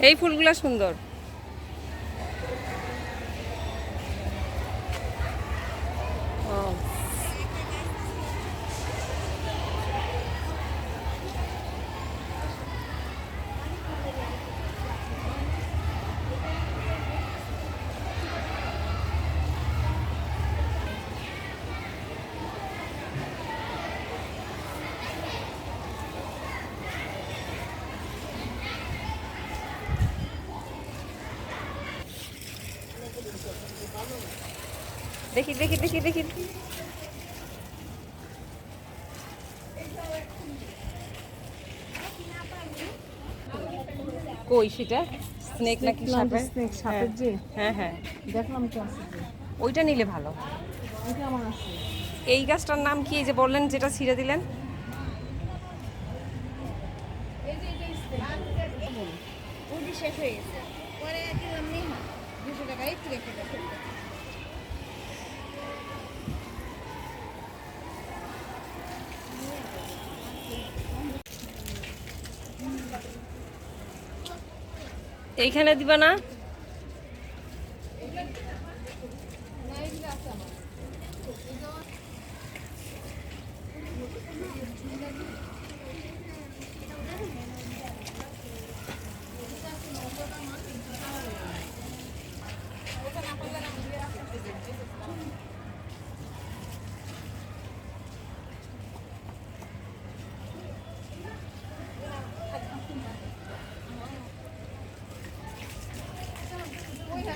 এই ফুলগুলা সুন্দর। দেখি দেখি দেখি দেখি। কই সেটা? স্নেক নাকি সাপের? স্নেক সাপের যে। হ্যাঁ হ্যাঁ। দেখলাম তো আছে ওইটা নিলে ভালো। এটা আমার আছে। এই গাছটার নাম কি? এই যে বললেন যেটা ছিঁড়ে দিলেন। শেষ হয়ে গেছে। পরে না দুশো টাকা একটু রেখে এইখানে দিবা না আসি টাকা পাইছো না দেখো তুমি এক- এখন বাসায় তো টাকা দিয়ে এখন আরে আপা, আর কিছু লাগবো না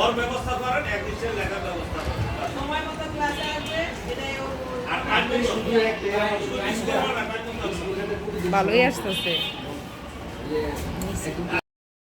ওর ব্যবস্থা করেন এক লেখার ব্যবস্থা। ভালোই আসতেছে।